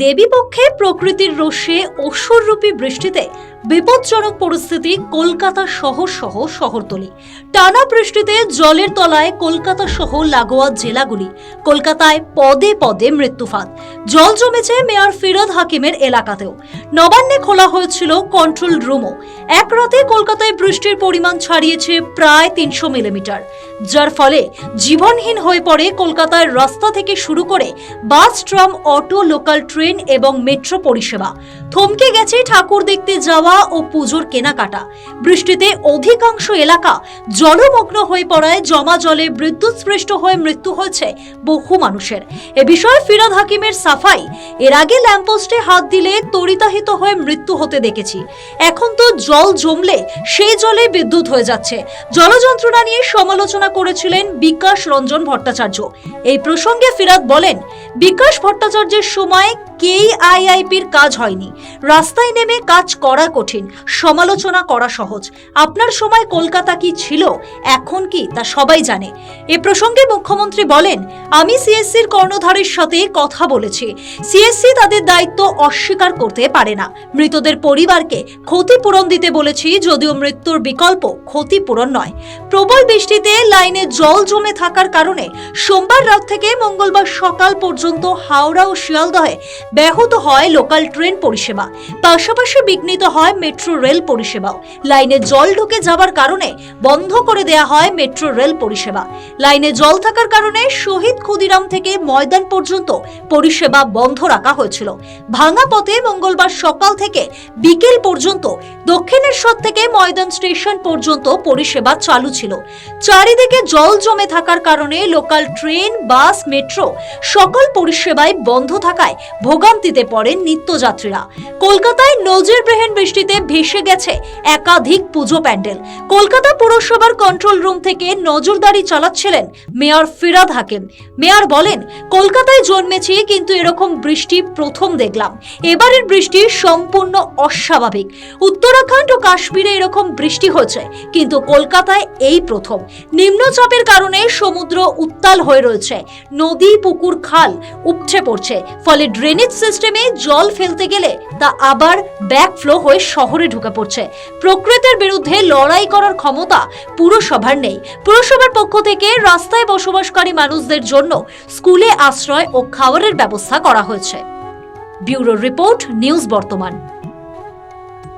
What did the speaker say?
দেবীপক্ষে প্রকৃতির রোষে অসুররূপী বৃষ্টিতে বিপজ্জনক পরিস্থিতি কলকাতা শহর সহ শহরতলি। টানা বৃষ্টিতে জলের তলায় কলকাতা সহ লাগোয়া জেলাগুলি, কলকাতায় পদে পদে মৃত্যুফাত। জল জমেছে মেয়র ফিরোদ হাকিমের এলাকাতেও। নবান্নে খোলা হয়েছিল কন্ট্রোল রুমও এক রাতে কলকাতায় বৃষ্টির পরিমাণ ছাড়িয়েছে প্রায় তিনশো মিলিমিটার, যার ফলে জীবনহীন হয়ে পড়ে কলকাতার রাস্তা থেকে শুরু করে bus, tram, auto, local train এবং মেট্রো পরিষেবা। থমকে গেছে ঠাকুর দেখতে যাওয়া ও পুজোর কেনাকাটা। বৃষ্টিতে অধিকাংশ এলাকা জলমগ্ন হয়ে পড়ায় জমা জলে বিদ্যুৎস্পৃষ্ট হয়ে মৃত্যু হয়েছে বহু মানুষের। এ বিষয়ে ফিরাদ হাকিমের সাফাই, এর আগে ল্যাম্পোস্টে হাত দিলে তরিতাহিত হয়ে মৃত্যু হতে দেখেছি। এখন তো জল জমলে সেই জলে বিদ্যুৎ হয়ে যাচ্ছে। জলযন্ত্রণা নিয়ে সমালোচনা করেছিলেন বিকাশ রঞ্জন ভট্টাচার্য। এই প্রসঙ্গে ফিরাদ বলেন বিকাশ ভট্টাচার্যের সময় কেই আইআইপির কাজ হয়নি। রাস্তায় নেমে কাজ করা কঠিন, সমালোচনা করা সহজ। আপনার সময় কলকাতা কি ছিল? এখন কি? তা সবাই জানে। এ প্রসঙ্গে মুখ্যমন্ত্রী বলেন, আমি সিএসসির কর্ণধারের সাথে কথা বলেছি। সিএসসি তাদের দায়িত্ব অস্বীকার করতে পারে না। মৃতদের পরিবারকে ক্ষতিপূরণ দিতে বলেছি, যদিও মৃত্যুর বিকল্প ক্ষতিপূরণ নয়। প্রবল বৃষ্টিতে লাইনে জল জমে থাকার কারণে সোমবার রাত থেকে মঙ্গলবার সকাল পর্যন্ত হাওড়া ও শিয়ালদহে ব্যাহত হয় লোকাল ট্রেন পরিষেবা। পাশাপাশি বিঘ্নিত হয় মেট্রো রেল পরিষেবাও। লাইনে জল ঢুকে যাবার কারণে বন্ধ করে দেয়া হয় মেট্রো রেল পরিষেবা। লাইনে জল থাকার কারণে শহীদ ক্ষুদিরাম থেকে ময়দান পর্যন্ত পরিষেবা বন্ধ রাখা হয়েছিল। ভাঙা পথে মঙ্গলবার সকাল থেকে বিকেল পর্যন্ত দক্ষিণেশ্বর থেকে ময়দান স্টেশন পর্যন্ত পরিষেবা চালু ছিল। চারিদিকে জল জমে থাকার কারণে লোকাল ট্রেন বাস মেট্রো সকল পরিষেবায় বন্ধ থাকায় ভোগান্তিতে পড়েন নিত্যযাত্রীরা। কলকাতায় নজিরবিহীন বৃষ্টিতে ভেসে গেছে একাধিক পুজো প্যান্ডেল। কলকাতা পুরসভার কন্ট্রোল রুম থেকে নজরদারি চালাচ্ছিলেন মেয়র ফিরাদ হাকিম। মেয়র বলেন, কলকাতায় জন্মেছি, কিন্তু এরকম বৃষ্টি প্রথম দেখলাম। এবারের বৃষ্টি সম্পূর্ণ অস্বাভাবিক। উত্তরাখণ্ড ও কাশ্মীরে এরকম বৃষ্টি হচ্ছে কিন্তু কলকাতায় এই প্রথম। নিম্নচাপের কারণে সমুদ্র উত্তাল হয়ে রয়েছে। নদী, পুকুর, খাল উপচে পড়ছে। ফলে ড্রেনেজ সিস্টেমে জল ফেলতে গেলে তা আবার ব্যাকফ্লো হয়ে শহরে ঢুকে পড়ছে। প্রকৃতির বিরুদ্ধে লড়াই করার ক্ষমতা পুরসভার নেই। পুরসভার পক্ষ থেকে রাস্তায় বসবাসকারী মানুষদের জন্য স্কুলে আশ্রয় ও খাবারের ব্যবস্থা করা হয়েছে। ব্যুরো রিপোর্ট, নিউজ বর্তমান।